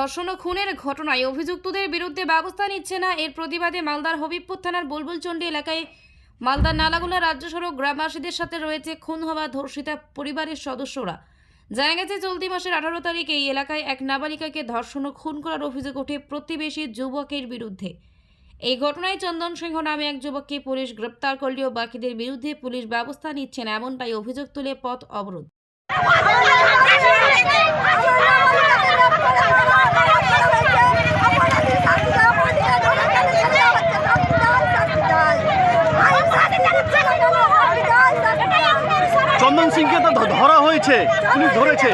ধর্ষণ ও খুনের ঘটনায় অভিযুক্তদের বিরুদ্ধে ব্যবস্থা নিচ্ছে না। এর প্রতিবাদে মালদার হবিবপুর থানার বুলবুলচন্ডী এলাকায় মালদার নালাগোলা রাজ্য সড়ক গ্রামবাসীদের সাথে রয়েছে খুন হওয়া ধর্ষিতা পরিবারের সদস্যরা। জানা গেছে, চলতি মাসের আঠারো তারিখে এই এলাকায় এক নাবালিকাকে ধর্ষণ ও খুন করার অভিযোগ ওঠে প্রতিবেশী যুবকের বিরুদ্ধে। এই ঘটনায় চন্দন সিংহ নামে এক যুবককে পুলিশ গ্রেপ্তার করলেও বাকিদের বিরুদ্ধে পুলিশ ব্যবস্থা নিচ্ছে না, এমনটাই অভিযোগ তুলে পথ অবরোধ। চন্দন সিংকে তো ধরা হয়েছে। পুলিশ ধরেছে।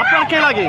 আপনার কে লাগে?